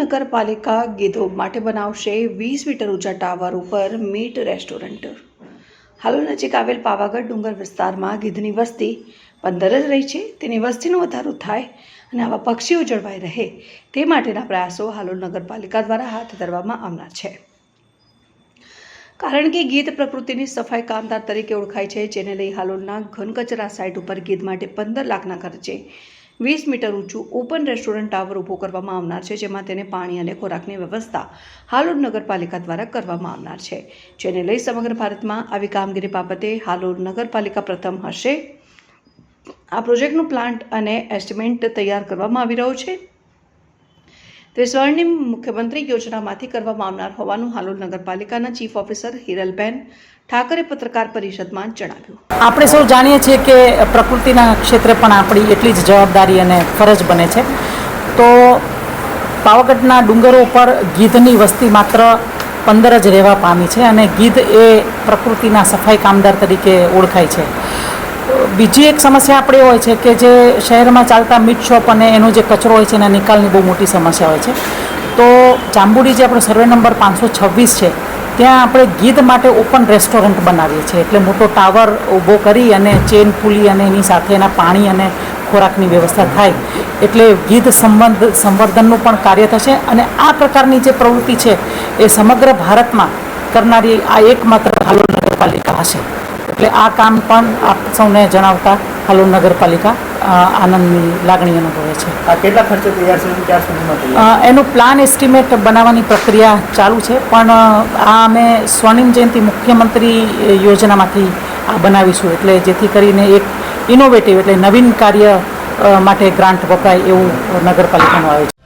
નગરપાલિકા ગીધો માટે બનાવશે વીસ મીટર ઊંચા ટાવર ઉપર મીટ રેસ્ટોરન્ટ. હાલોલ નજીક આવેલ પાવાગઢ ડુંગર વિસ્તારમાં ગીધની વસ્તી પંદર જ રહી છે. તેની વસ્તીનો વધારો થાય અને આવા પક્ષીઓ જળવાઈ રહે તે માટેના પ્રયાસો હાલોલ નગરપાલિકા દ્વારા હાથ ધરવામાં આવનાર છે. કારણ કે ગીધ પ્રકૃતિની સફાઈ કામદાર તરીકે ઓળખાય છે, જેને લઈ હાલોલના ઘન કચરા સાઇટ ઉપર ગીધ માટે પંદર લાખના ખર્ચે વીસ મીટર ઊંચું ઓપન રેસ્ટોરન્ટ ટાવર ઊભો કરવામાં આવનાર છે, જેમાં તેને પાણી અને ખોરાકની વ્યવસ્થા હાલોલ નગરપાલિકા દ્વારા કરવામાં આવનાર છે. જેને લઈ સમગ્ર ભારતમાં આવી કામગીરી બાબતે હાલોલ નગરપાલિકા પ્રથમ હશે. આ પ્રોજેક્ટનું પ્લાન્ટ અને એસ્ટિમેટ તૈયાર કરવામાં આવી રહ્યો છે. તે સ્વર્ણિમ મુખ્યમંત્રી યોજનામાંથી કરવામાં આવનાર હોવાનું હાલોલ નગરપાલિકાના ચીફ ઓફિસર હિરલબેન ઠાકરે પત્રકાર પરિષદમાં જણાવ્યું. આપણે સૌ જાણીએ છીએ કે પ્રકૃતિના ક્ષેત્રે પણ આપણી એટલી જ જવાબદારી અને ફરજ બને છે. તો પાવાગઢના ડુંગરો ઉપર ગીધની વસ્તી માત્ર પંદર જ રહેવા પામી છે અને ગીધ એ પ્રકૃતિના સફાઈ કામદાર તરીકે ઓળખાય છે. બીજી એક સમસ્યા આપણે હોય છે કે જે શહેરમાં ચાલતા મીટ શોપ અને એનો જે કચરો હોય છે એના નિકાલની બહુ મોટી સમસ્યા હોય છે. તો જાંબુડી જે આપણો સર્વે નંબર પાંચસો છવ્વીસ છે, ત્યાં આપણે ગીધ માટે ઓપન રેસ્ટોરન્ટ બનાવીએ છીએ. એટલે મોટો ટાવર ઊભો કરી અને ચેન પુલી અને એની સાથે એના પાણી અને ખોરાકની વ્યવસ્થા થાય. એટલે ગીધ સંબંધ સંવર્ધનનું પણ કાર્ય થશે અને આ પ્રકારની જે પ્રવૃત્તિ છે એ સમગ્ર ભારતમાં કરનારી આ એકમાત્ર હાલોલ નગરપાલિકા હશે. એટલે આ કામ પણ આપ સૌને જણાવતા હાલોલ નગરપાલિકા આનંદની લાગણી અનુભવે છે. આ કેટલા ખર્ચે તૈયાર છે? ક્યાં સુધીમાં એનું પ્લાન એસ્ટિમેટ બનાવવાની પ્રક્રિયા ચાલુ છે પણ આ અમે સ્વર્ણિમ જયંતિ મુખ્યમંત્રી યોજનામાંથી આ બનાવીશું એટલે જેથી કરીને એક ઇનોવેટિવ એટલે નવીન કાર્ય માટે ગ્રાન્ટ વપરાય એવું નગરપાલિકાનું આયોજન